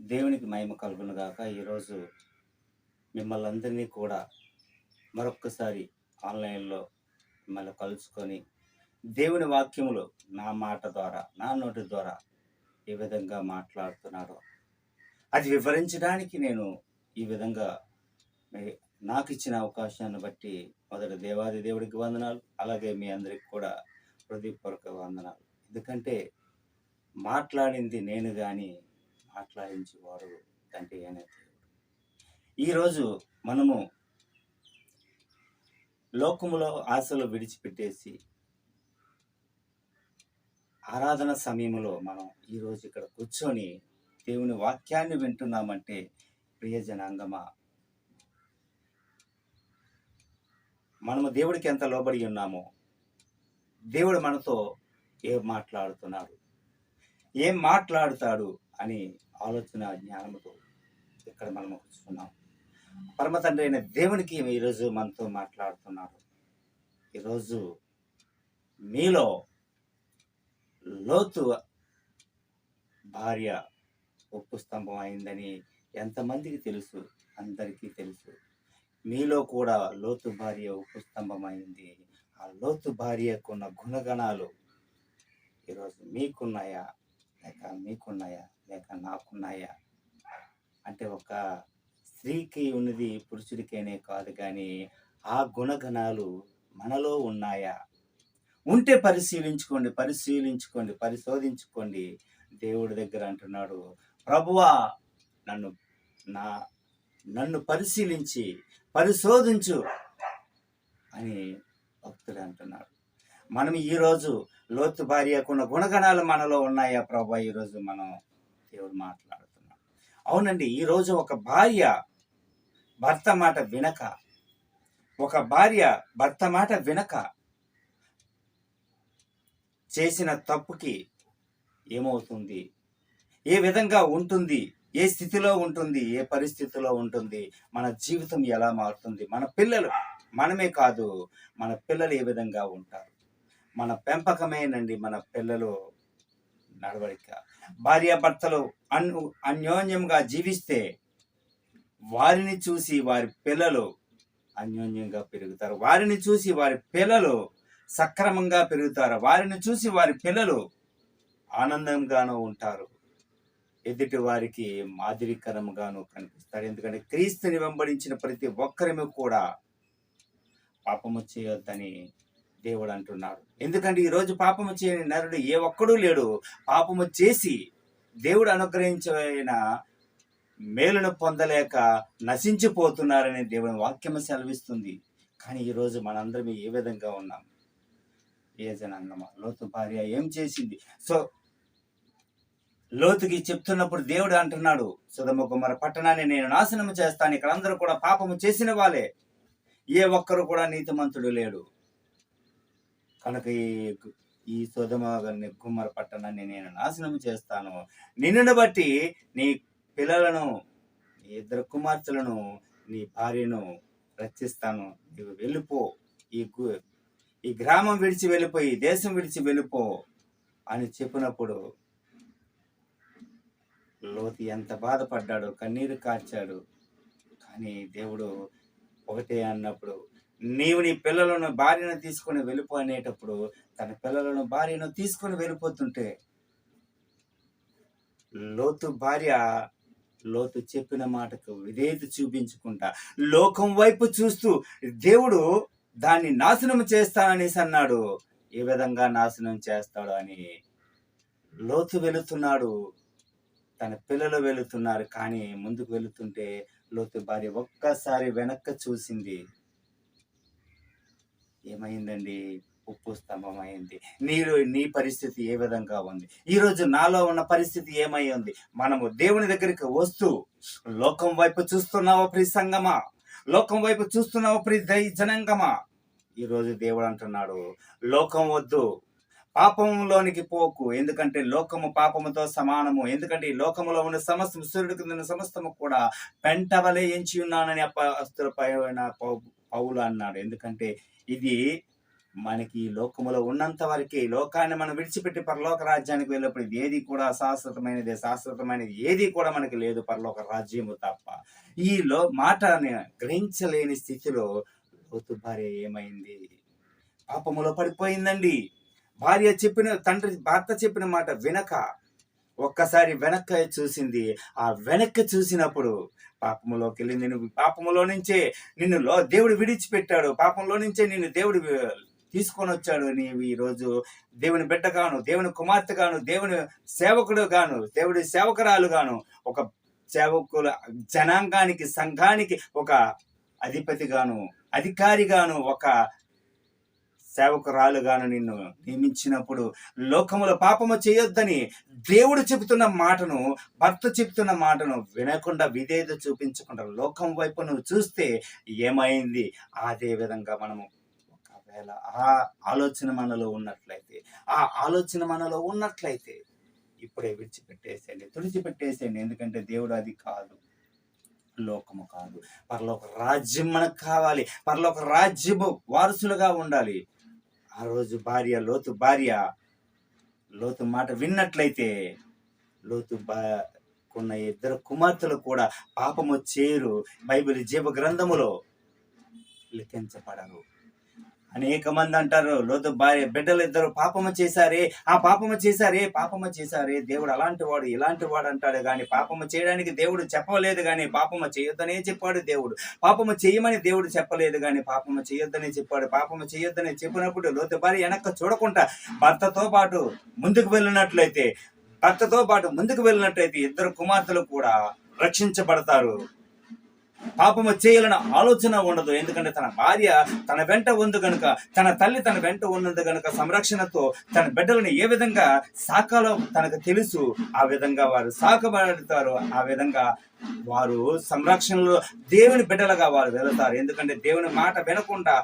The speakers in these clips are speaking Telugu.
దేవునికి మహిమ కలుగును గాక. ఈరోజు మిమ్మల్ని అందరినీ కూడా మరొక్కసారి ఆన్లైన్లో మిమ్మల్ని కలుసుకొని దేవుని వాక్యములు నా మాట ద్వారా నా నోటి ద్వారా ఏ విధంగా మాట్లాడుతున్నాడో అది వివరించడానికి నేను ఈ విధంగా నాకు ఇచ్చిన అవకాశాన్ని బట్టి మొదట దేవాది దేవుడికి వందనాలు అలాగే మీ అందరికి కూడా హృదయపూర్వక వందనాలు. ఎందుకంటే మాట్లాడింది నేను కానీ మాట్లాడించేవాడు తండ్రి అయిన దేవుడు ఈరోజు మనము లోకములో ఆశలు విడిచిపెట్టేసి ఆరాధన సమయంలో మనం ఈరోజు ఇక్కడ కూర్చొని దేవుని వాక్యాన్ని వింటున్నామంటే ప్రియ జనాంగమా మనము దేవుడికి ఎంత లోబడి ఉన్నామో దేవుడు మనతో ఏం మాట్లాడుతున్నాడు ఏం మాట్లాడుతాడు అని ఆలోచన జ్ఞానముతో ఇక్కడ మనం కూర్చున్నాం పరమ తండ్రి అయిన దేవునికి ఈరోజు మనతో మాట్లాడుతున్నాడు ఈరోజు మీలో లోతు భార్య ఉప్పు స్తంభం అయిందని ఎంతమందికి తెలుసు? అందరికీ తెలుసు. మీలో కూడా లోతు భార్య ఉప్పు స్తంభం అయింది. ఆ లోతు భార్యకున్న గుణగణాలు ఈరోజు మీకున్నాయా? లేక మీకున్నాయా? లేక నాకున్నాయా? అంటే ఒక స్త్రీకి ఉన్నది పురుషుడికేనే కాదు కానీ ఆ గుణగణాలు మనలో ఉన్నాయా? ఉంటే పరిశీలించుకోండి పరిశీలించుకోండి పరిశోధించుకోండి. దేవుడి దగ్గర అంటున్నాడు ప్రభువా నన్ను నా నన్ను పరిశీలించి పరిశోధించు అని భక్తుడు అంటున్నాడు. మనం ఈరోజు లోతు భార్యకున్న గుణగణాలు మనలో ఉన్నాయా ప్రభా? ఈరోజు మనం దేవుడు మాట్లాడుతున్నాం. అవునండి ఈరోజు ఒక భార్య భర్త మాట వినక ఒక భార్య భర్త మాట వినక చేసిన తప్పుకి ఏమవుతుంది? ఏ విధంగా ఉంటుంది? ఏ స్థితిలో ఉంటుంది? ఏ పరిస్థితిలో ఉంటుంది? మన జీవితం ఎలా మారుతుంది? మన పిల్లలు మనమే కాదు మన పిల్లలు ఏ విధంగా ఉంటారు? మన పెంపకమేనండి మన పిల్లలు నడవడిక. భార్యాభర్తలు అన్ అన్యోన్యంగా జీవిస్తే వారిని చూసి వారి పిల్లలు అన్యోన్యంగా పెరుగుతారు. వారిని చూసి వారి పిల్లలు సక్రమంగా పెరుగుతారు. వారిని చూసి వారి పిల్లలు ఆనందంగానూ ఉంటారు. ఎదుటి వారికి మాదిరికరంగాను కనిపిస్తారు. ఎందుకంటే క్రీస్తుని వెంబడించిన ప్రతి ఒక్కరిమి కూడా పాపము చేయొద్దని దేవుడు అంటున్నాడు. ఎందుకంటే ఈరోజు పాపము చేయని నరుడు ఏ ఒక్కడూ లేడు. పాపము చేసి దేవుడు అనుగ్రహించిన మేలును పొందలేక నశించిపోతున్నారని దేవుని వాక్యము సెలవిస్తుంది. కానీ ఈరోజు మనందరం ఏ విధంగా ఉన్నాం? ఏ జనాంగమా లోతు భార్య ఏం చేసింది? సో లోతుకి చెప్తున్నప్పుడు దేవుడు అంటున్నాడు సుధమ కుమార పట్టణాన్ని నేను నాశనం చేస్తాను. ఇక్కడ అందరూ కూడా పాపము చేసిన వాళ్ళే. ఏ ఒక్కరు కూడా నీతిమంతుడు లేడు. కనుక ఈ ఈ సుధమ కుమార పట్టణాన్ని నేను నాశనం చేస్తాను. నిన్నును బట్టి నీ పిల్లలను నీ ఇద్దరు కుమార్తెలను నీ భార్యను రక్షిస్తాను. నీవు వెళ్ళిపో. ఈ ఈ గ్రామం విడిచి వెళ్ళిపోయి దేశం విడిచి వెళ్ళిపో అని చెప్పినప్పుడు లోతు ఎంత బాధపడ్డాడు కన్నీరు కార్చాడు. కానీ దేవుడు ఒకటే అన్నప్పుడు నీవు నీ పిల్లలను భార్యను తీసుకొని వెళ్ళిపో అనేటప్పుడు తన పిల్లలను భార్యను తీసుకొని వెళ్ళిపోతుంటే లోతు భార్య లోతు చెప్పిన మాటకు విధేయత చూపించుకుంటా. లోకం వైపు చూస్తూ దేవుడు దాన్ని నాశనం చేస్తాననేసి అన్నాడు. ఏ విధంగా నాశనం చేస్తాడు అని లోతు వెళుతున్నాడు. తన పిల్లలు వెళుతున్నారు కానీ ముందుకు వెళుతుంటే లోతు భార్య ఒక్కసారి వెనక్క చూసింది. ఏమైందండి? ఉప్పు స్తంభం అయింది నీరు నీ పరిస్థితి ఏ విధంగా ఉంది? ఈ రోజు నాలో ఉన్న పరిస్థితి ఏమై ఉంది? మనము దేవుని దగ్గరికి వస్తూ లోకం వైపు చూస్తున్నావా ప్రి సంగమా? లోకం వైపు చూస్తున్నావా ప్రి దై జనంగమా? ఈ రోజు దేవుడు అంటున్నాడు లోకం వద్దు పాపంలోనికి పోకు. ఎందుకంటే లోకము పాపముతో సమానము. ఎందుకంటే ఈ లోకములో ఉన్న సమస్తం సూర్యుడికి ఉన్న సమస్తము కూడా పెంటవలే ఎంచి ఉన్నానని అప్పస్తుల పౌ- పౌలు అన్నాడు. ఎందుకంటే ఇది మనకి ఈ లోకములో ఉన్నంత వరకే లోకాన్ని మనం విడిచిపెట్టి పరలోక రాజ్యానికి వెళ్ళినప్పుడు ఏది కూడా శాశ్వతమైనది శాశ్వతమైనది ఏది కూడా మనకి లేదు పరలోక రాజ్యము తప్ప. ఈ లో మాటని గ్రహించలేని స్థితిలో లోతు భార్య ఏమైంది? పాపములో పడిపోయిందండి. భార్య చెప్పిన తండ్రి భర్త చెప్పిన మాట వినక ఒక్కసారి వెనక్క చూసింది. ఆ వెనక్కి చూసినప్పుడు పాపములోకి వెళ్ళి నేను పాపములో నుంచే నిన్ను లో దేవుడు విడిచిపెట్టాడు. పాపంలో నుంచే నిన్ను దేవుడు తీసుకొని వచ్చాడు. నీవు ఈ రోజు దేవుని బిడ్డగాను దేవుని కుమార్తెగాను దేవుని సేవకుడు గాను దేవుడి సేవకురాలు గాను ఒక సేవకుల జనాంగానికి సంఘానికి ఒక అధిపతిగాను అధికారిగాను ఒక సేవకురాలుగాను నిన్ను నియమించినప్పుడు లోకములో పాపము చేయొద్దని దేవుడు చెబుతున్న మాటను భర్త చెబుతున్న మాటను వినకుండా విధేయత చూపించకుండా లోకం వైపు నువ్వు చూస్తే ఏమైంది? అదే విధంగా మనము ఒకవేళ ఆ ఆలోచన మనలో ఉన్నట్లయితే ఆ ఆలోచన మనలో ఉన్నట్లయితే ఇప్పుడే విడిచిపెట్టేసేయండి తుడిచిపెట్టేసేయండి. ఎందుకంటే దేవుడు అది కాదు. లోకము కాదు. పరలోక రాజ్యం మనకు కావాలి. పరలోక రాజ్యము వారసులుగా ఉండాలి. ఆ రోజు భార్య లోతు భార్య లోతు మాట విన్నట్లయితే లోతు బా కొన్న ఇద్దరు కుమార్తెలు కూడా పాపము చేరు బైబిల్ జీవ గ్రంథములో లిఖించబడరు. అనేక మంది అంటారు లోతు భార్య బిడ్డలు ఇద్దరు పాపము చేశారే ఆ పాపము చేశారే పాపము చేశారే దేవుడు అలాంటి వాడు ఇలాంటి వాడు అంటాడు కానీ పాపము చేయడానికి దేవుడు చెప్పలేదు కానీ పాపము చేయొద్దనే చెప్పాడు దేవుడు. పాపము చేయమని దేవుడు చెప్పలేదు కానీ పాపము చేయొద్దనే చెప్పాడు. పాపము చేయొద్దని చెప్పినప్పుడు లోతు భార్య వెనక చూడకుండా భర్తతో పాటు ముందుకు వెళ్ళినట్లయితే భర్తతో పాటు ముందుకు వెళ్ళినట్లయితే ఇద్దరు కుమార్తెలు కూడా రక్షించబడతారు. పాపము చేయాలన్న ఆలోచన ఉండదు. ఎందుకంటే తన భార్య తన వెంట ఉంది గనుక తన తల్లి తన వెంట ఉన్నది గనుక సంరక్షణతో తన బిడ్డలను ఏ విధంగా సాకాలో తనకు తెలుసు ఆ విధంగా వారు సాకబడతారు ఆ విధంగా వారు సంరక్షణలో దేవుని బిడ్డలుగా వారు వెళతారు. ఎందుకంటే దేవుని మాట వినకుండా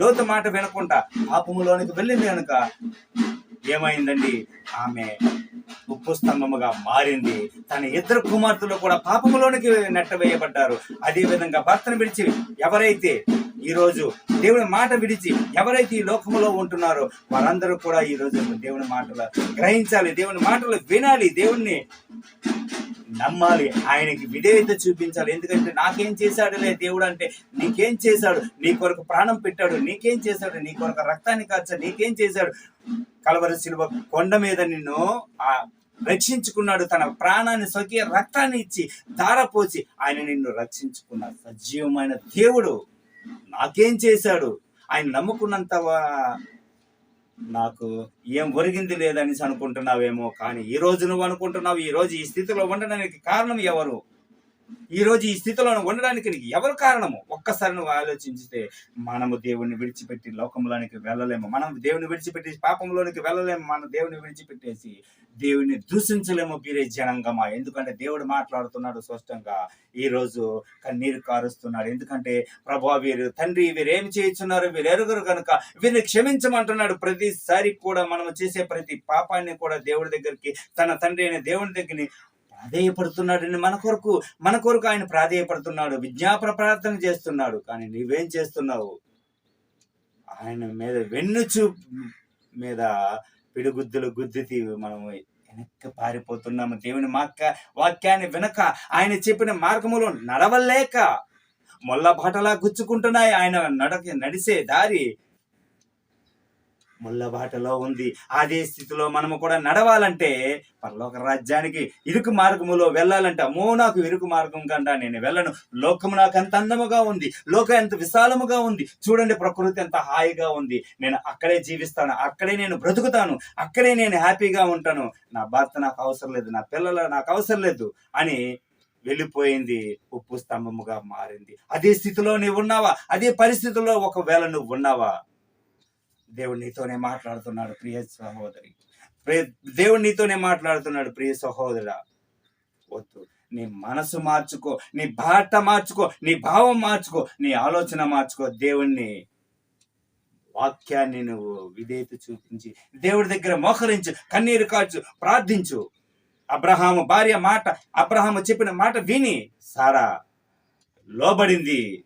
లోతు మాట వినకుండా పాపములోనికి వెళ్ళింది కనుక ఏమైందండి? ఆమె ఉప్పు స్తంభముగా మారింది. తన ఇద్దరు కుమార్తెలు కూడా పాపములోనికి నెట్టవేయబడ్డారు. అదే విధంగా భర్తను విడిచి ఎవరైతే ఈ రోజు దేవుని మాట విడిచి ఎవరైతే ఈ లోకములో ఉంటున్నారో వారందరూ కూడా ఈ రోజు దేవుని మాటలు గ్రహించాలి దేవుని మాటలు వినాలి దేవుణ్ణి నమ్మాలి. ఆయనకి విధేయత చూపించాలి. ఎందుకంటే నాకేం చేశాడులే దేవుడు అంటే నీకేం చేశాడు? నీ కొరకు ప్రాణం పెట్టాడు. నీకేం చేశాడు? నీ కొరకు రక్తాన్ని కాచాడు నీకేం చేశాడు? కలవరి శిలువ కొండ మీద నిన్ను ఆ రక్షించుకున్నాడు. తన ప్రాణాన్ని సొకి రక్తాన్ని ఇచ్చి ధారపోసి ఆయన నిన్ను రక్షించుకున్న సజీవమైన దేవుడు నాకేం చేశాడు? ఆయన నమ్ముకున్నంత వా- నాకు ఏం ఒరిగింది లేదని అనుకుంటున్నావేమో కానీ ఈ రోజు నువ్వు అనుకుంటున్నావు ఈ రోజు ఈ స్థితిలో ఉండడానికి కారణం ఎవరు? ఈ రోజు ఈ స్థితిలో ఉండడానికి నీకు ఎవరు కారణము? ఒక్కసారి నువ్వు ఆలోచించితే మనము దేవుణ్ణి విడిచిపెట్టి లోకంలోనికి వెళ్ళలేము. మనం దేవుని విడిచిపెట్టి పాపంలోనికి వెళ్ళలేము. మన దేవుని విడిచిపెట్టేసి దేవుని దూషించలేము పీరే జనంగమా? ఎందుకంటే దేవుడు మాట్లాడుతున్నాడు స్పష్టంగా. ఈ రోజు కన్నీరు కారుస్తున్నాడు. ఎందుకంటే ప్రభా వీరు తండ్రి వీరు ఏమి చేయించున్నారు వీరు ఎరుగురు కనుక వీరిని క్షమించమంటున్నాడు. ప్రతిసారి కూడా మనం చేసే ప్రతి పాపాన్ని కూడా దేవుడి దగ్గరికి తన తండ్రి అయిన దేవుని దగ్గరికి ప్రాధేయపడుతున్నాడని మన కొరకు మన కొరకు ఆయన ప్రాధేయపడుతున్నాడు విజ్ఞాపన ప్రార్థన చేస్తున్నాడు కానీ నీవేం చేస్తున్నావు? ఆయన మీద వెన్నుచూ మీద పిడిగుద్దులు గుద్దితి మనము వెనక్కి పారిపోతున్నాము. దేవుని మాక్క వాక్యాన్ని వెనక ఆయన చెప్పిన మార్గములో నడవలేక మొల్ల బాటలా గుచ్చుకుంటున్నాయి. ఆయన నడక నడిసే దారి ముల్లబాటలో ఉంది. అదే స్థితిలో మనము కూడా నడవాలంటే పరలోక రాజ్యానికి ఇరుకు మార్గములో వెళ్ళాలంటే. అమ్మో నాకు ఇరుకు మార్గం కంటా నేను వెళ్ళను. లోకము నాకు ఎంత అందముగా ఉంది. లోకం ఎంత విశాలముగా ఉంది. చూడండి ప్రకృతి ఎంత హాయిగా ఉంది. నేను అక్కడే జీవిస్తాను. అక్కడే నేను బ్రతుకుతాను. అక్కడే నేను హ్యాపీగా ఉంటాను. నా భర్త నాకు అవసరం లేదు. నా పిల్లలు నాకు అవసరం లేదు అని వెళ్ళిపోయింది. ఉప్పు స్తంభముగా మారింది. అదే స్థితిలో నీవు ఉన్నావా? అదే పరిస్థితిలో ఒకవేళ నువ్వు ఉన్నావా? దేవుడు నీతోనే మాట్లాడుతున్నాడు ప్రియ సహోదరి. ప్రియ దేవుడు నీతోనే మాట్లాడుతున్నాడు ప్రియ సహోదరా. వద్దు. నీ మనసు మార్చుకో నీ బాట మార్చుకో నీ భావం మార్చుకో నీ ఆలోచన మార్చుకో. దేవుణ్ణి వాక్యాన్ని నువ్వు విధేయత చూపించి దేవుడి దగ్గర మోహరించు కన్నీరు కాచు ప్రార్థించు. అబ్రహాము భార్య మాట అబ్రహాము చెప్పిన మాట విని సారా. లోబడింది.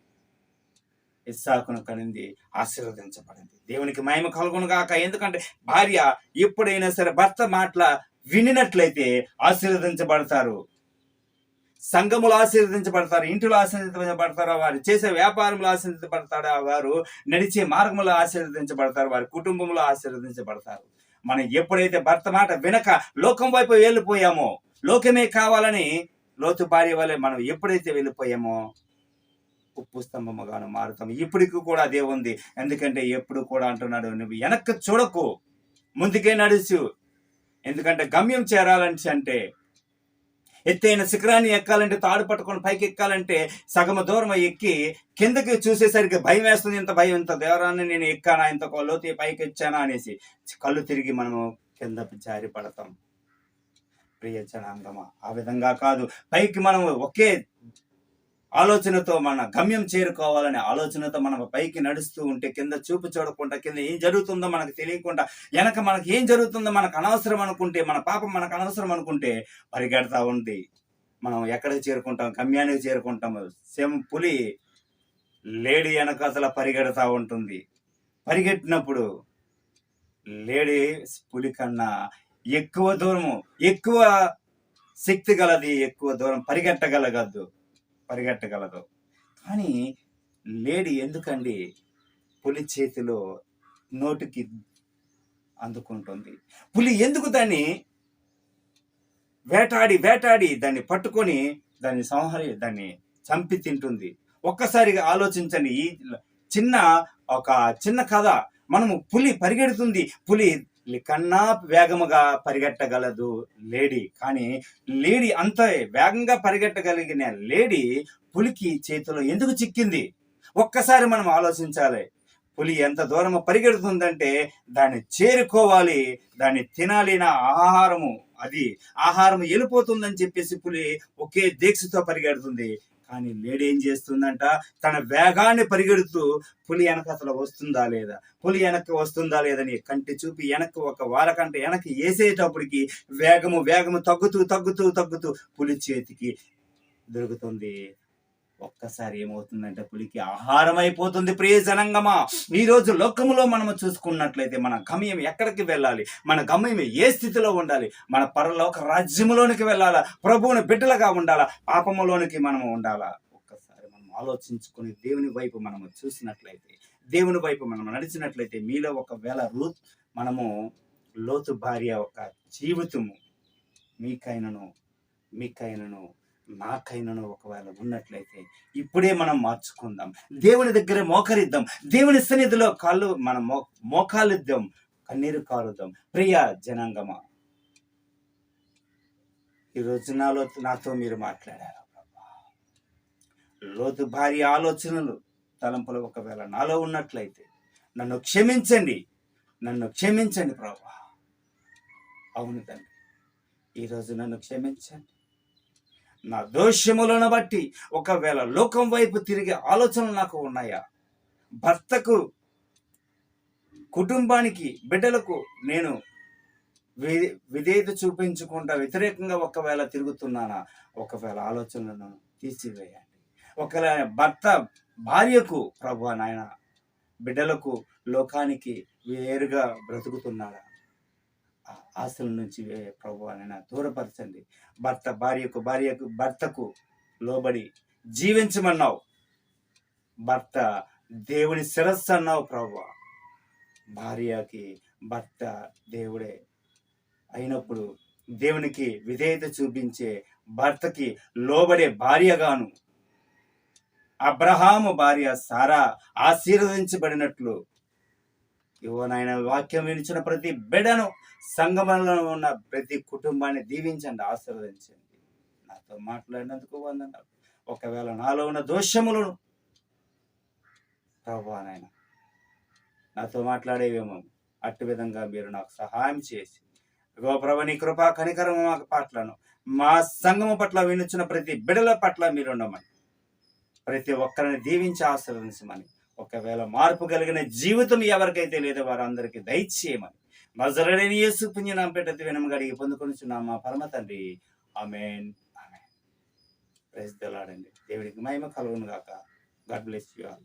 ఇస్సాకును కనింది ఆశీర్వదించబడింది. దేవునికి మహిమ కలుగును గాక. ఎందుకంటే భార్య ఎప్పుడైనా సరే భర్త మాటల వినినట్లయితే ఆశీర్వదించబడతారు. సంఘములు ఆశీర్వదించబడతారు ఇంటిలో ఆశీర్వదించబడతారు వారు చేసే వ్యాపారంలో ఆశీర్వదించబడతారు వారు నడిచే మార్గంలో ఆశీర్వదించబడతారు వారి కుటుంబంలో ఆశీర్వదించబడతారు. మనం ఎప్పుడైతే భర్త మాట వినక లోకం వైపు వెళ్ళిపోయామో లోకమే కావాలని లోతు భార్య వల్లే మనం ఎప్పుడైతే వెళ్ళిపోయామో ఉప్పు స్తంభముగాను మారుతాం ఇప్పటికి కూడా అదే ఉంది. ఎందుకంటే ఎప్పుడు కూడా అంటున్నాడు నువ్వు వెనక్కి చూడకు ముందుకే నడుచు. ఎందుకంటే గమ్యం చేరాలని అంటే ఎత్తైన శిఖరాన్ని ఎక్కాలంటే తాడు పట్టుకొని పైకి ఎక్కాలంటే సగమ దూరం ఎక్కి కిందకి చూసేసరికి భయం వేస్తుంది. ఇంత భయం ఇంత దేవరాన్ని నేను ఎక్కానా ఇంత లోతు పైకి ఎచ్చానా అనేసి కళ్ళు తిరిగి మనము కింద జారి పడతాం. ప్రియ జనాంగమా ఆ విధంగా కాదు. పైకి మనం ఒకే ఆలోచనతో మన గమ్యం చేరుకోవాలనే ఆలోచనతో మనం పైకి నడుస్తూ ఉంటే కింద చూపు చూడకుండా కింద ఏం జరుగుతుందో మనకు తెలియకుండా వెనక మనకి ఏం జరుగుతుందో మనకు అనవసరం అనుకుంటే మన పాపం మనకు అనవసరం అనుకుంటే పరిగెడతా ఉంది. మనం ఎక్కడికి చేరుకుంటాం? గమ్యానికి చేరుకుంటాం. సేమ్ పులి లేడీ వెనక అసలు పరిగెడతా ఉంటుంది. పరిగెట్టినప్పుడు లేడీ పులి కన్నా ఎక్కువ దూరము ఎక్కువ శక్తి గలది ఎక్కువ దూరం పరిగెట్టగలగద్దు. పరిగెట్టగలదు. కానీ లేడీ ఎందుకండి పులి చేతిలో నోటికి అందుకుంటుంది? పులి ఎందుకు దాన్ని వేటాడి వేటాడి దాన్ని పట్టుకొని దాన్ని సంహరి దాన్ని చంపి తింటుంది? ఒక్కసారిగా ఆలోచించండి. ఈ చిన్న ఒక చిన్న కథ. మనము పులి పరిగెడుతుంది. పులి కన్నా వేగముగా పరిగెట్టగలదు లేడీ. కానీ లేడీ అంత వేగంగా పరిగెట్టగలిగిన లేడీ పులికి చేతిలో ఎందుకు చిక్కింది? ఒక్కసారి మనం ఆలోచించాలి. పులి ఎంత దూరం పరిగెడుతుందంటే దాన్ని చేరుకోవాలి దాన్ని తినాలి నా ఆహారము. అది ఆహారం వెళ్ళిపోతుందని చెప్పేసి పులి ఒకే దీక్షతో పరిగెడుతుంది. కానీ లేడీ ఏం చేస్తుందంట? తన వేగాన్ని పరిగెడుతూ పులి వెనక అసలు వస్తుందా లేదా? పులి వెనక్కి వస్తుందా లేదని కంటి చూపి వెనక్కి ఒక వారకంట వెనక్కి వేసేటప్పటికి వేగము వేగము తగ్గుతూ తగ్గుతూ తగ్గుతూ పులి చేతికి దొరుకుతుంది. ఒక్కసారి ఏమవుతుందంటే పులికి ఆహారం అయిపోతుంది ప్రియ జనంగమా ఈ రోజు లోకములో మనము చూసుకున్నట్లయితే మన గమ్యం ఎక్కడికి వెళ్ళాలి? మన గమ్యం ఏ స్థితిలో ఉండాలి? మన పరలోక రాజ్యములోనికి వెళ్ళాలా? ప్రభువుని బిడ్డలుగా ఉండాలా? పాపములోనికి మనము ఉండాలా? ఒక్కసారి మనం ఆలోచించుకొని దేవుని వైపు మనము చూసినట్లయితే దేవుని వైపు మనం నడిచినట్లయితే మీలో ఒకవేళ రూత్ మనము లోతు భార్య ఒక జీవితము మీకైనను మీకైనను నాకైనను ఒకవేళ ఉన్నట్లయితే ఇప్పుడే మనం మార్చుకుందాం. దేవుని దగ్గర మోకరిద్దాం. దేవుని సన్నిధిలో కాళ్ళు మన మో మోకాలిద్దాం. కన్నీరు కారుద్దాం. ప్రియ జనాంగమా. ఈరోజు నాలో నాతో మీరు మాట్లాడారు ప్రభా. లోతు భారీ ఆలోచనలు తలంపులు ఒకవేళ నాలో ఉన్నట్లయితే నన్ను క్షమించండి. నన్ను క్షమించండి ప్రభా. అవును తండ్రి. ఈరోజు నన్ను క్షమించండి. నా దోషములను బట్టి ఒకవేళ లోకం వైపు తిరిగే ఆలోచనలు నాకు ఉన్నాయా? భర్తకు కుటుంబానికి బిడ్డలకు నేను విధేయత చూపించకుండా వ్యతిరేకంగా ఒకవేళ తిరుగుతున్నానా? ఒకవేళ ఆలోచనలను తీసివేయండి. ఒకవేళ భర్త భార్యకు ప్రభు నాయన బిడ్డలకు లోకానికి వేరుగా బ్రతుకుతున్నాడా? ఆశల నుంచి ప్రభు నాయన దూరపరచండి. భర్త భార్యకు భార్యకు భర్తకు లోబడి జీవించమన్నావు. భర్త దేవుని శిరస్సు అన్నావు ప్రభు. భార్యకి భర్త దేవుడే అయినప్పుడు దేవునికి విధేయత చూపించే భర్తకి లోబడే భార్యగాను అబ్రహాము భార్య సారా ఆశీర్వదించబడినట్లు ఇవో నాయన వాక్యం వినిచిన ప్రతి బిడను సంగమంలో ఉన్న ప్రతి కుటుంబాన్ని దీవించండి ఆశీర్వదించండి. నాతో మాట్లాడినందుకు వందనాలు. ఒకవేళ నాలో ఉన్న దోషములను ప్రభా నాయన నాతో మాట్లాడేవేమో. అట్టి విధంగా మీరు నాకు సహాయం చేసి ఇగో ప్రభు నీ కృపా కనికరము మాకు పట్లను. మా సంఘము పట్ల వినుచున్న ప్రతి బిడల పట్ల మీరు ఉండమని ప్రతి ఒక్కరిని దీవించి ఆశీర్వదించమని ఒకవేళ మార్పు కలిగిన జీవితం ఎవరికైతే లేదో వారందరికీ దయచేయమని. నజరడని యేసు పుణ్యనాంపేట వినము గడిగి పొందుకొని మా పరమ తండ్రి. ఆమెన్. ఆమెన్. ప్రైజ్ తెలాడండి దేవుడికి మహిమ కలుగును గాక. God bless you all.